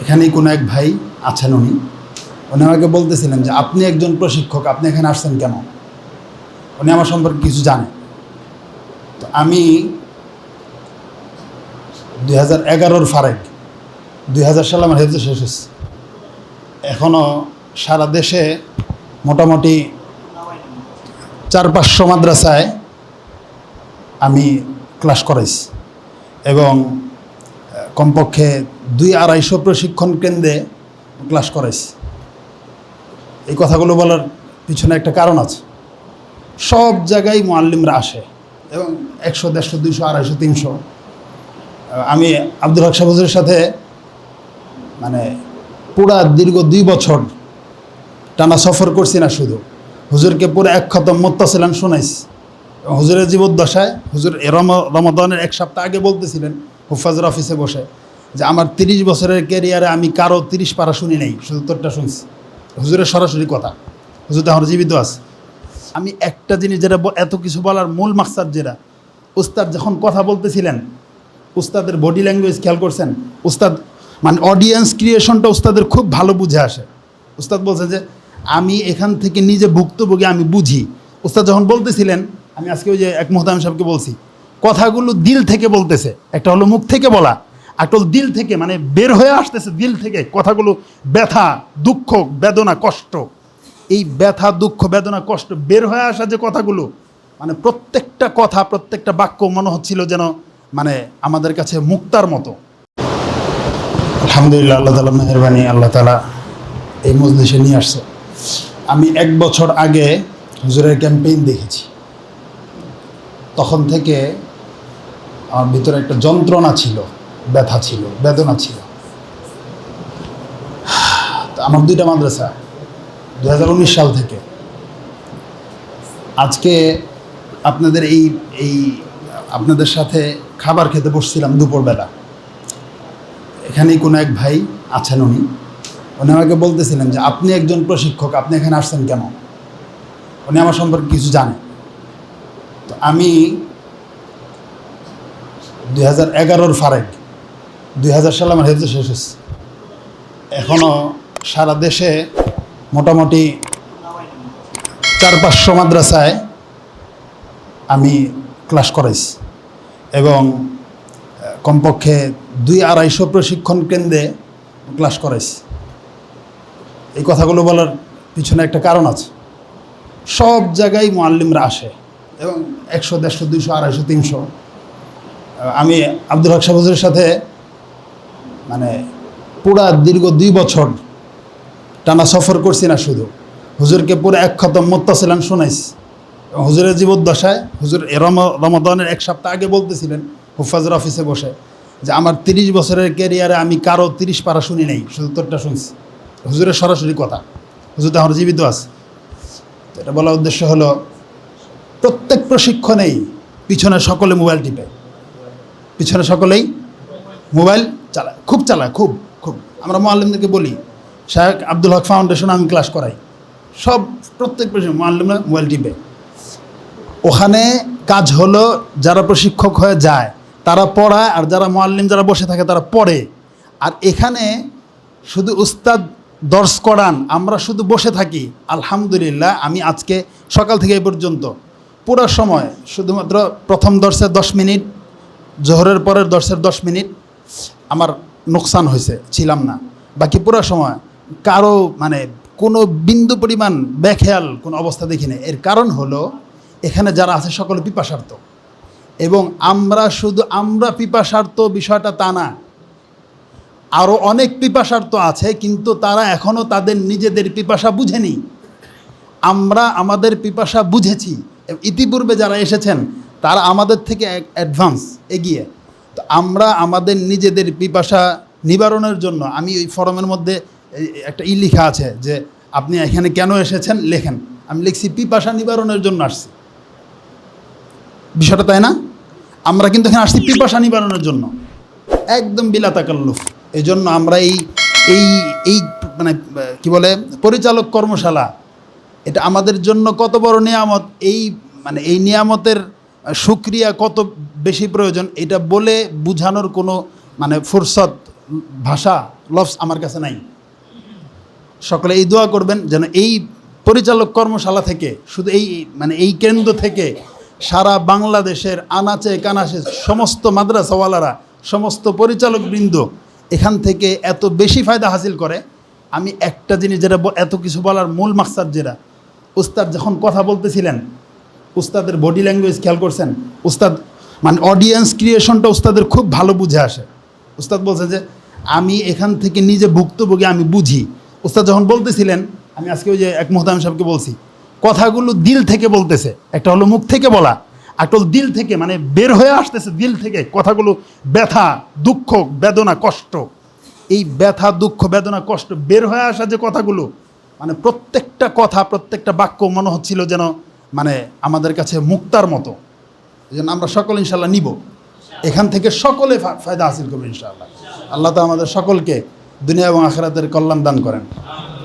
এখানেই কোনো এক ভাই আছেন উনি। উনি আমাকে বলতেছিলেন যে, আপনি একজন প্রশিক্ষক, আপনি এখানে আসছেন কেন? উনি আমার সম্পর্কে কিছু জানে। তো আমি দুই হাজার এগারোর ফারেক, দুই হাজার সালে আমার হেফজে শেষ হয়েছে। এখনও সারা দেশে মোটামুটি চার পাঁচশো মাদ্রাসায় আমি ক্লাস করাইছি এবং কমপক্ষে দুই আড়াইশো প্রশিক্ষণ কেন্দ্রে ক্লাস করাইছি। এই কথাগুলো বলার পিছনে একটা কারণ আছে। সব জায়গায় মোয়াল্লিমরা আসে এবং একশো, দেড়শো, দুইশো, আড়াইশো, তিনশো। আমি আব্দুল হক সাহুজের সাথে মানে পুরা দীর্ঘ দুই বছর টানা সফর করছি না শুধু। হুজুরকে পুরো এক খতম মোত্তাসিলান শোনাইছি। হুজুরের জীবদ্দশায় হুজুর রমাদানের এক সপ্তাহ আগে বলতেছিলেন হুফাজের অফিসে বসে যে আমার তিরিশ বছরের ক্যারিয়ারে আমি কারও তিরিশ পারা শুনি নেই, শুধু তোরটা শুনছি। হুজুরের সরাসরি কথা। হুজুর তো আমার জীবিত আছে। আমি একটা জিনিস যেটা এত কিছু বলার মূল মাকসাদ যেটা, উস্তাদ যখন কথা বলতেছিলেন, উস্তাদের বডি ল্যাঙ্গুয়েজ খেয়াল করছেন? উস্তাদ মানে অডিয়েন্স ক্রিয়েশনটা উস্তাদের খুব ভালো বুঝে আসে। উস্তাদ বলছে যে, আমি এখান থেকে নিজে ভুক্তভোগী, আমি বুঝি। উস্তাদ যখন বলতেছিলেন, আমি আজকে ওই যে এক মোহতাম সাহেবকে বলছি কথাগুলো দিল থেকে বলতেছে। একটা হলো মুখ থেকে বলা, একটা হলো দিল থেকে মানে বের হয়ে আসতেছে দিল থেকে। কথাগুলো ব্যথা, দুঃখ, বেদনা, কষ্ট। এই ব্যথা, দুঃখ, বেদনা, কষ্ট বের হয়ে আসা যে কথাগুলো মানে প্রত্যেকটা কথা, প্রত্যেকটা বাক্য মনে হচ্ছিল যেন মানে আমাদের কাছে মুক্তার মতো। আলহামদুলিল্লাহ, আল্লাহ তালা মেহরবানি, আল্লাহ তালা এই মজলিসে নিয়ে আসছে। আমি এক বছর আগে হুজুরের ক্যাম্পেইন দেখেছি। তখন থেকে আমার ভিতরে একটা যন্ত্রণা ছিল, ব্যথা ছিল, বেদনা ছিল। আমার দুইটা মাদ্রাসা দু হাজার উনিশ সাল থেকে। আজকে আপনাদের এই এই, আপনাদের সাথে খাবার খেতে বসছিলাম দুপুরবেলা। এখানেই কোনো এক ভাই আছেন উনি। উনি আমাকে বলতেছিলেন যে, আপনি একজন প্রশিক্ষক, আপনি এখানে আসছেন কেন? উনি আমার সম্পর্কে কিছু জানে তো আমি দুই হাজার এগারোর ফারেক। দুই হাজার সালে আমার হেফজে শেষ হয়েছে। এখনও সারা দেশে মোটামুটি চার পাঁচশো মাদ্রাসায় আমি ক্লাস করাইছি। এবং কমপক্ষে দুই আড়াইশো প্রশিক্ষণ কেন্দ্রে ক্লাস করাইছি। এই কথাগুলো বলার পিছনে একটা কারণ আছে। সব জায়গায় মোয়াল্লিমরা আসে এবং একশো, দেড়শো, দুইশো, আড়াইশো, তিনশো আমি আব্দুল হক সাহুজের সাথে মানে পুরা দীর্ঘ দুই বছর টানা সফর করছি না শুধু। হুজুরকে পুরো এক খতম মোত্তাসিলান শোনাইছি। হুজুরের জীবদ্দশায় হুজুর রম- রমাদানের এক সপ্তাহ আগে বলতেছিলেন হুফাজের অফিসে বসে যে আমার তিরিশ বছরের ক্যারিয়ারে আমি কারও তিরিশ পারা শুনি নেই, শুধু তোরটা শুনছি। হুজুরের সরাসরি কথা। হুজুর তো আমার জীবিত আছে। তো এটা বলার উদ্দেশ্য হলো, প্রত্যেক প্রশিক্ষণেই পিছনে সকলে মোবাইল টিপে। পিছনে সকলেই মোবাইল চালায়, খুব চালায়, খুব খুব। আমরা মোয়াল্লিমদেরকে বলি শাহেক আব্দুল হক ফাউন্ডেশন আমি ক্লাস করাই। সব প্রত্যেক মোয়াল্লিমরা মোবাইল টিপে। ওখানে কাজ হলো যারা প্রশিক্ষক হয়ে যায়, তারা পড়ায়, আর যারা মোয়াল্লিম যারা বসে থাকে, তারা পড়ে। আর এখানে শুধু উস্তাদ দর্শ করান, আমরা শুধু বসে থাকি। আলহামদুলিল্লাহ, আমি আজকে সকাল থেকে এই পর্যন্ত। পুরো সময়, শুধুমাত্র প্রথম দর্শে দশ মিনিট জোহরের পরের দশের দশ মিনিট আমার নোকসান হয়েছে, ছিলাম না। বাকি পুরো সময় কারও মানে কোনো বিন্দু পরিমাণ বেখেয়াল কোনো অবস্থা দেখি না এর কারণ হলো এখানে যারা আছে সকলে পিপাসার্থ। এবং আমরা শুধু আমরা পিপাসার্থ বিষয়টা তা না আরও অনেক পিপাসার্থ আছে, কিন্তু তারা এখনও তাদের নিজেদের পিপাসা বুঝেনি। আমরা আমাদের পিপাসা বুঝেছি। ইতিপূর্বে যারা এসেছেন তারা আমাদের থেকে অ্যাডভান্স এগিয়ে। তো আমরা আমাদের নিজেদের পিপাসা নিবারণের জন্য আমি ওই ফরমের মধ্যে একটা ই লেখা আছে যে, আপনি এখানে কেন এসেছেন? লেখেন। আমি লিখছি, পিপাসা নিবারণের জন্য আসছি। বিষয়টা তাই না? আমরা কিন্তু এখানে আসছি পিপাসা নিবারণের জন্য। একদম বিলা তাকাল্লুফ এই জন্য আমরা এই এই এই মানে কি বলে, পরিচালক কর্মশালা, এটা আমাদের জন্য কত বড় নিয়ামত? এই মানে এই নিয়ামতের সুক্রিয়া কত বেশি প্রয়োজন, এটা বলে বুঝানোর কোনো মানে ফুরসত, ভাষা লফস আমার কাছে নাই। সকলে এই দোয়া করবেন যেন এই পরিচালক কর্মশালা থেকে, শুধু এই মানে এই কেন্দ্র থেকে সারা বাংলাদেশের আনাচে কানাচে সমস্ত মাদ্রাসাওয়ালারা, সমস্ত পরিচালকবৃন্দ এখান থেকে এত বেশি ফায়দা হাসিল করে। আমি একটা জিনিস যেটা এত কিছু বলার মূল মাকসাদ যেটা, উস্তাদ যখন কথা বলতেছিলেন উস্তাদের বডি ল্যাঙ্গুয়েজ খেয়াল করছেন? উস্তাদ মানে অডিয়েন্স ক্রিয়েশনটা উস্তাদের খুব ভালো বুঝে আসে। উস্তাদ বলছে যে, আমি এখান থেকে নিজে ভুক্তভোগী, আমি বুঝি। উস্তাদ যখন বলতেছিলেন, আমি আজকে ওই যে এক মোহতাম সাহেবকে বলছি, কথাগুলো দিল থেকে বলতেছে, একটা হলো মুখ থেকে বলা, একটা হলো দিল থেকে মানে বের হয়ে আসতেছে দিল থেকে, কথাগুলো ব্যথা, দুঃখ, বেদনা, কষ্ট। এই ব্যথা, দুঃখ, বেদনা, কষ্ট বের হয়ে আসা যে কথাগুলো মানে প্রত্যেকটা কথা, প্রত্যেকটা বাক্য মনে হচ্ছিল যেন মানে আমাদের কাছে মুক্তার মতো। এই জন্য আমরা সকল ইনশাল্লাহ নিব। এখান থেকে সকলে ফায়দা হাসিল করব ইনশাআল্লাহ। আল্লাহ তো আমাদের সকলকে দুনিয়া এবং আখেরাতের কল্যাণ দান করেন।